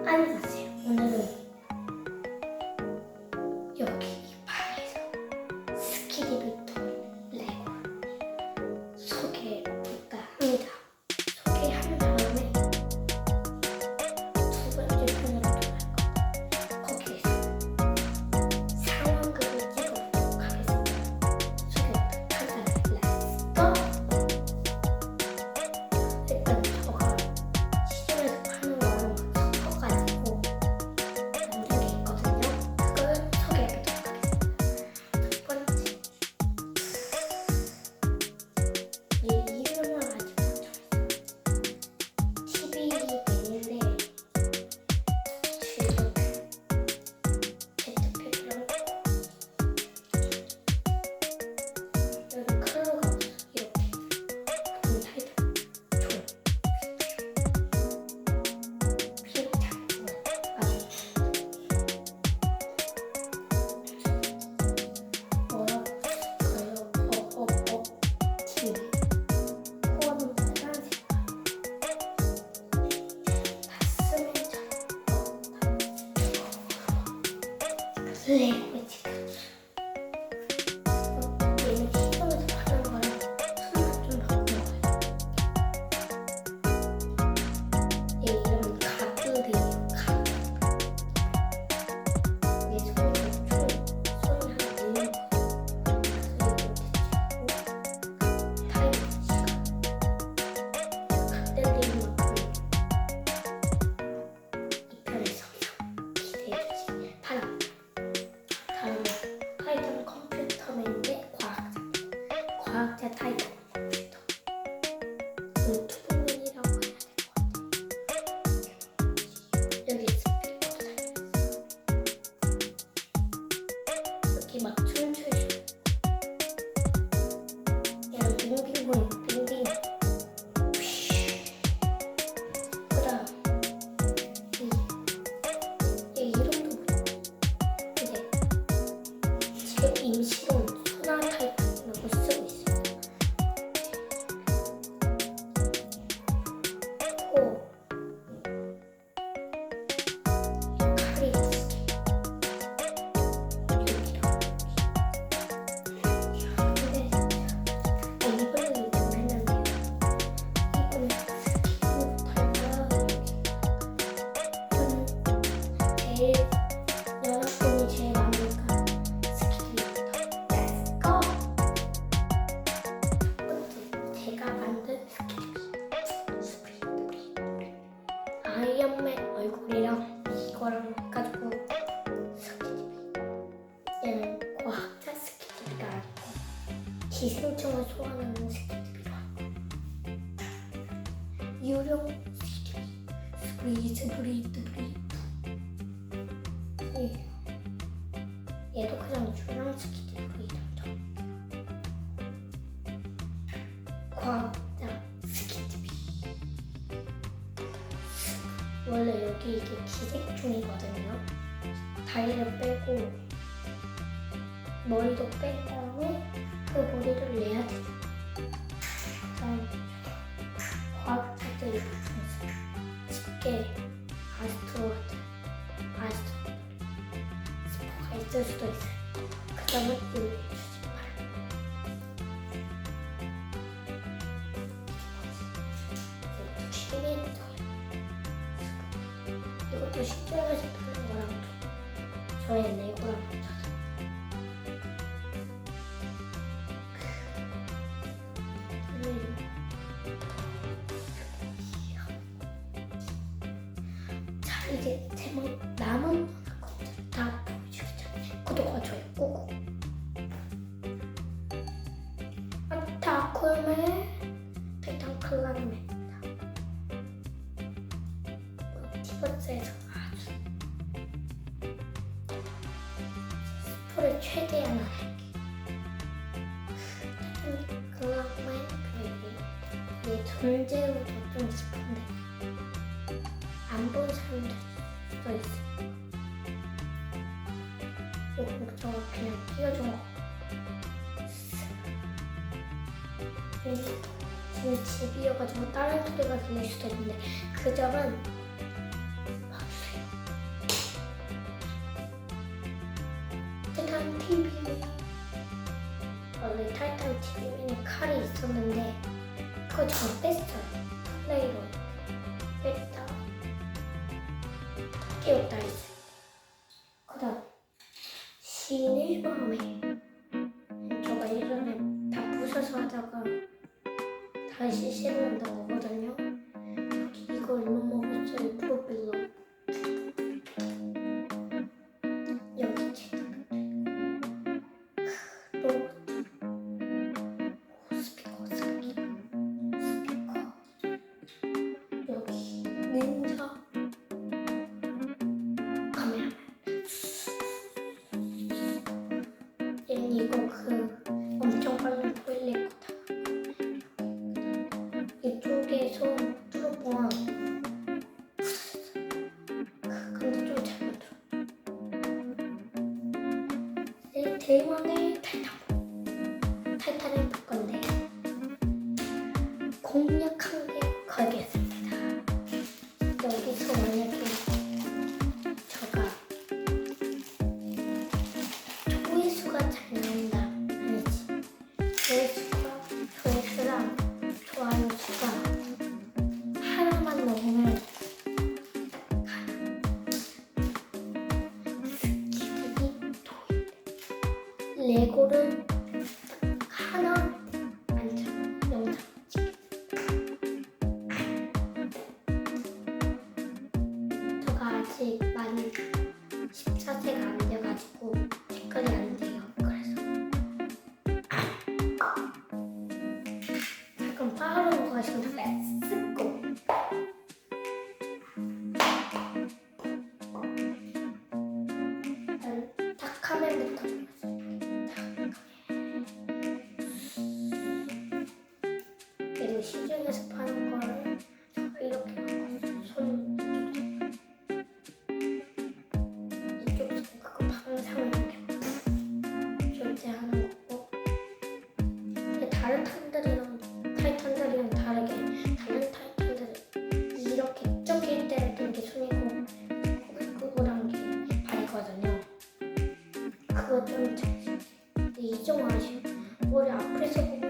안녕하세요. 오늘은 레 과학자 기생충을 소환하는 스키집이로 유령 스키집 스브리즈 브리드 브리드 예. 얘도 그냥 유령 이름죠 과학자 스키집이 원래 여기 이게 기생충이거든요. 다리를 빼고 머리도 뺀 다음에 그 머리를 내야 되죠. 과학자들이 보통 쉽게 아스트로 같은 아스트로 스포가 있을 수도 있어요. 그유 이제 제목 남은 것들 다 보여주기 전에 구독과 좋아요 안타콜맨 타이탄 클라맨입니다. 티버스에서 아주 스포를 최대한 안 할게. 그만큼만 그게 얘 존재로도 좀 사람들 잠겨 있어. 요거 저거 그냥 끼워준 거. 지금 집이어가지고 다른 소리가 들릴 수도 있는데 그 점은 없어요. 아, 타이탄 TV 원래 타이탄 TV에는 칼이 있었는데 그거 저 뺐어요. 플레이로. 깨웠다 했어요. 그 다음 시인의 마음에 저가 예전에 다 부셔서 하다가 다시 실은다고 하거든요. 대만의 탈락. 레고를 하나 아니 참 영상 저가 아직 많이 14세가 안 돼가지고 댓글이 안 돼요. 그래서 잠깐 빠르고 가시면 뺐어 그거 좀 이좀 아쉬워. 머리 앞에서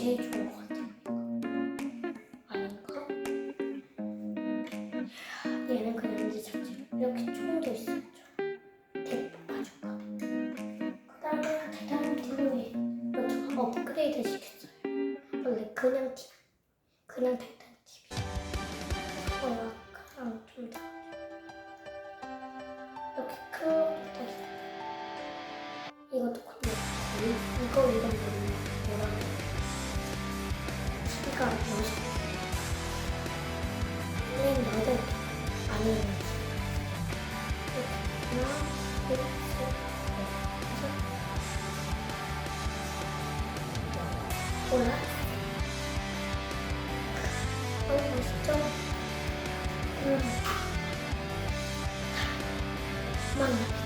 제일 좋은 것 같아요. 아닌가? 얘는 그냥 이제 잡지. 이렇게 총도 있어. 그냥 티, 그냥 대단 TV. 어, 약간 좀 다. 이렇게 크게 이것도 그냥 이거 이런 거. 아까 배웠는데 나도 아니 하나 둘셋넷 다섯 뭐야? 너무 멋있죠? 응. 맞나?